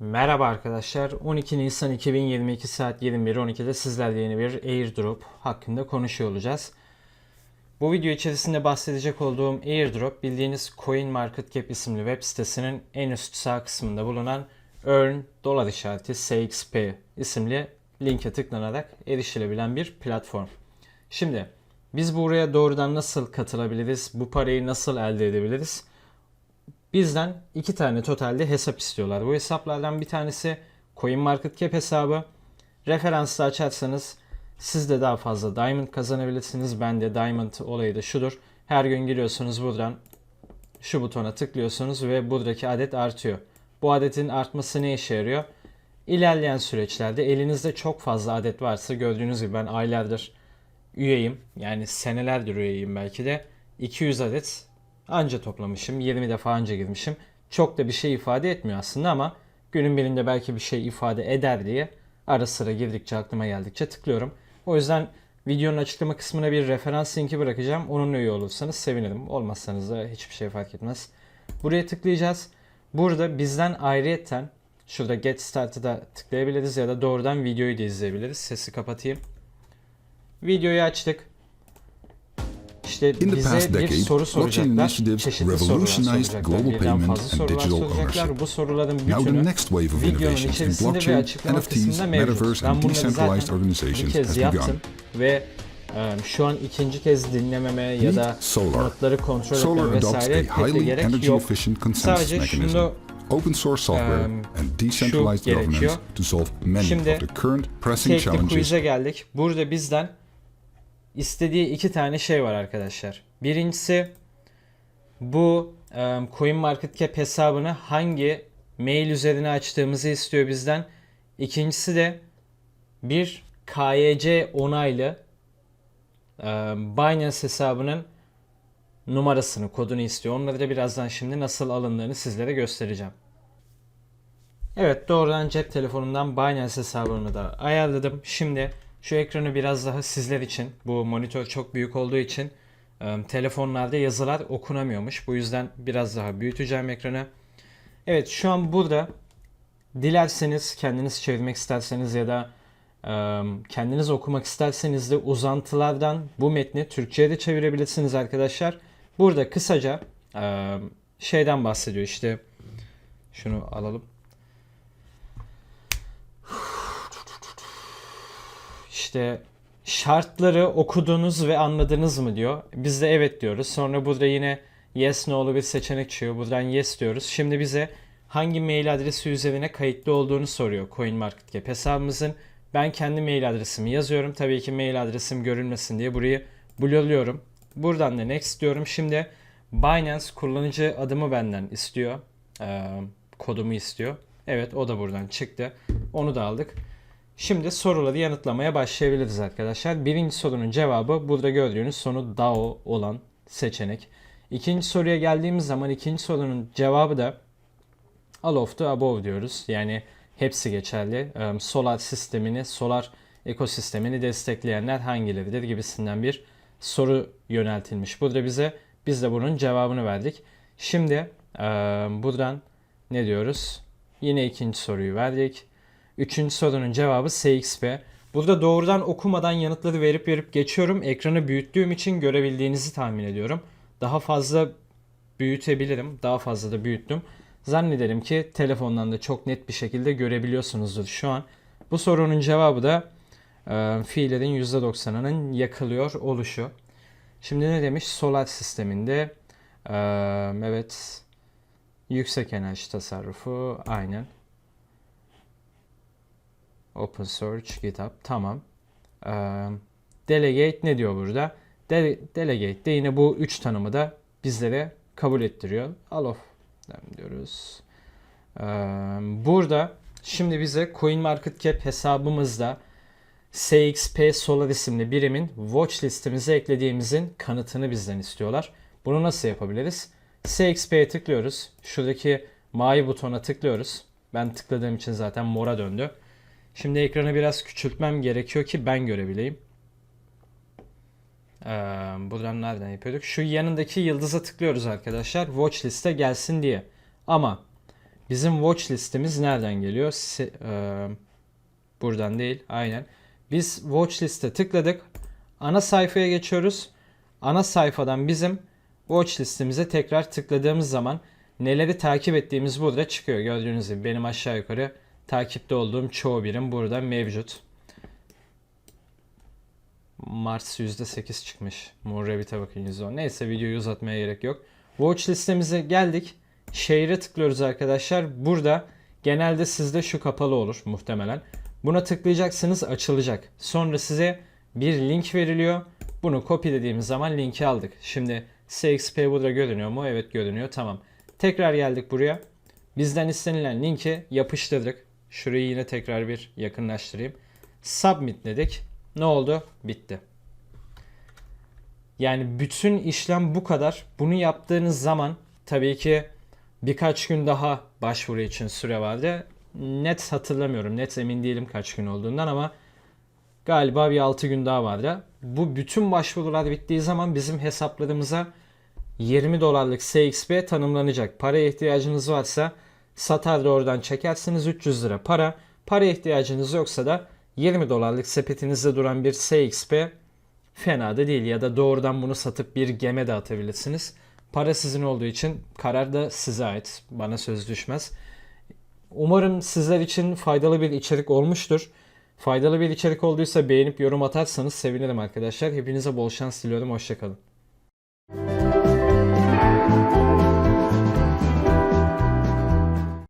Merhaba arkadaşlar. 12 Nisan 2022 saat 21.12'de sizlerle yeni bir airdrop hakkında konuşuyor olacağız. Bu video içerisinde bahsedecek olduğum airdrop bildiğiniz CoinMarketCap isimli web sitesinin en üst sağ kısmında bulunan Earn dolar işareti CXP isimli linke tıklanarak erişilebilen bir platform. Şimdi biz buraya doğrudan nasıl katılabiliriz? Bu parayı nasıl elde edebiliriz? Bizden iki tane totalde hesap istiyorlar. Bu hesaplardan bir tanesi CoinMarketCap hesabı. Referansla açarsanız siz de daha fazla Diamond kazanabilirsiniz. Ben de Diamond olayı da şudur. Her gün giriyorsunuz buradan şu butona tıklıyorsunuz ve buradaki adet artıyor. Bu adetin artması ne işe yarıyor? İlerleyen süreçlerde elinizde çok fazla adet varsa gördüğünüz gibi ben aylardır üyeyim. Yani senelerdir üyeyim belki de. 200 adet anca toplamışım. 20 defa anca girmişim. Çok da bir şey ifade etmiyor aslında ama günün birinde belki bir şey ifade eder diye ara sıra girdikçe aklıma geldikçe tıklıyorum. O yüzden videonun açıklama kısmına bir referans linki bırakacağım. Onunla üye olursanız sevinirim. Olmazsanız da hiçbir şey fark etmez. Buraya tıklayacağız. Burada bizden ayrıyetten şurada Get Start'ı tıklayabiliriz ya da doğrudan videoyu da izleyebiliriz. Sesi kapatayım. Videoyu açtık. İşte bize bir soru soracaklar. Çeşitli sorular revolutionized soracaklar. global Birden fazla and sorular digital soracaklar. Bu soruların bütünü videonun içerisinde ve açıklama NFTs, kısmında mevcut. Ben bunları zaten bir organizations kez has yaptım begun. ve şu an ikinci kez dinlememe ya da notları kontrol Solar etmem vesaire pek de gerek yok. Sadece mechanism, şunu open source software, um, and decentralized governance to solve many Şimdi of the current pressing challenges Quiz'e geldik. Burada bizden istediği iki tane şey var arkadaşlar. Birincisi bu um, CoinMarketCap hesabını hangi mail üzerine açtığımızı istiyor bizden. İkincisi de bir KYC onaylı Binance hesabının numarasını, kodunu istiyor. Onları da birazdan şimdi nasıl alındığını sizlere göstereceğim. Evet doğrudan cep telefonundan Binance hesabımı da ayarladım. Şimdi şu ekranı biraz daha sizler için bu monitör çok büyük olduğu için telefonlarda yazılar okunamıyormuş. Bu yüzden biraz daha büyüteceğim ekranı. Evet şu an burada dilerseniz kendiniz çevirmek isterseniz ya da kendiniz okumak isterseniz de uzantılardan bu metni Türkçe'ye de çevirebilirsiniz arkadaşlar. Burada kısaca şeyden bahsediyor işte şunu alalım. İşte şartları okudunuz ve anladınız mı diyor. Biz de evet diyoruz. Sonra burada yine yes no'lu bir seçenek çıkıyor. Buradan yes diyoruz. Şimdi bize hangi mail adresi üzerine kayıtlı olduğunu soruyor CoinMarketCap hesabımızın. Ben kendi mail adresimi yazıyorum. Tabii ki mail adresim görünmesin diye burayı blurluyorum. Buradan da next diyorum. Şimdi Binance kullanıcı adımı benden istiyor. Ee, kodumu istiyor. Evet o da buradan çıktı. Onu da aldık. Şimdi soruları yanıtlamaya başlayabiliriz arkadaşlar. Birinci sorunun cevabı burada gördüğünüz sonu DAO olan seçenek. İkinci soruya geldiğimiz zaman ikinci sorunun cevabı da all of the above diyoruz. Yani hepsi geçerli. Solar sistemini, solar ekosistemini destekleyenler hangileridir gibisinden bir soru yöneltilmiş. Burada bize biz de bunun cevabını verdik. Şimdi buradan ne diyoruz? Yine ikinci soruyu verdik. Üçüncü sorunun cevabı CXP. Burada doğrudan okumadan yanıtları verip verip geçiyorum. Ekranı büyüttüğüm için görebildiğinizi tahmin ediyorum. Daha fazla büyütebilirim. Daha fazla da büyüttüm. Zannederim ki telefondan da çok net bir şekilde görebiliyorsunuzdur şu an. Bu sorunun cevabı da e, fiillerin %90'ının yakılıyor oluşu. Şimdi ne demiş? Solar sisteminde e, evet yüksek enerji tasarrufu aynen. Open Search, GitHub. Tamam. Ee, delegate ne diyor burada? De- delegate de yine bu üç tanımı da bizlere kabul ettiriyor. All of them diyoruz. Ee, burada şimdi bize CoinMarketCap hesabımızda CXP Solar isimli birimin watch listemize eklediğimizin kanıtını bizden istiyorlar. Bunu nasıl yapabiliriz? CXP'ye tıklıyoruz. Şuradaki mavi butona tıklıyoruz. Ben tıkladığım için zaten mora döndü. Şimdi ekranı biraz küçültmem gerekiyor ki ben görebileyim. Ee, buradan nereden yapıyorduk? Şu yanındaki yıldıza tıklıyoruz arkadaşlar. Watch liste gelsin diye. Ama Bizim watch listemiz nereden geliyor? Se- eee, buradan değil. Aynen. Biz watch liste tıkladık. Ana sayfaya geçiyoruz. Ana sayfadan bizim watch listemize tekrar tıkladığımız zaman neleri takip ettiğimiz burada çıkıyor. Gördüğünüz gibi benim aşağı yukarı takipte olduğum çoğu birim burada mevcut. Mars %8 çıkmış. Moonrabbit'e bakın %10. Neyse videoyu uzatmaya gerek yok. Watch listemize geldik. Share'e tıklıyoruz arkadaşlar. Burada genelde sizde şu kapalı olur muhtemelen. Buna tıklayacaksınız açılacak. Sonra size bir link veriliyor. Bunu kopyalediğimiz zaman linki aldık. Şimdi CXP burada görünüyor mu? Evet görünüyor. Tamam. Tekrar geldik buraya. Bizden istenilen linki yapıştırdık. Şurayı yine tekrar bir yakınlaştırayım. Submit dedik. Ne oldu? Bitti. Yani bütün işlem bu kadar. Bunu yaptığınız zaman tabii ki birkaç gün daha başvuru için süre vardı. Net hatırlamıyorum. Net emin değilim kaç gün olduğundan ama galiba bir 6 gün daha vardı. Bu bütün başvurular bittiği zaman bizim hesaplarımıza 20 dolarlık CXP tanımlanacak. Paraya ihtiyacınız varsa satar da oradan çekersiniz 300 lira para. Para ihtiyacınız yoksa da 20 dolarlık sepetinizde duran bir CXP fena da değil ya da doğrudan bunu satıp bir geme de atabilirsiniz. Para sizin olduğu için karar da size ait. Bana söz düşmez. Umarım sizler için faydalı bir içerik olmuştur. Faydalı bir içerik olduysa beğenip yorum atarsanız sevinirim arkadaşlar. Hepinize bol şans diliyorum. Hoşçakalın.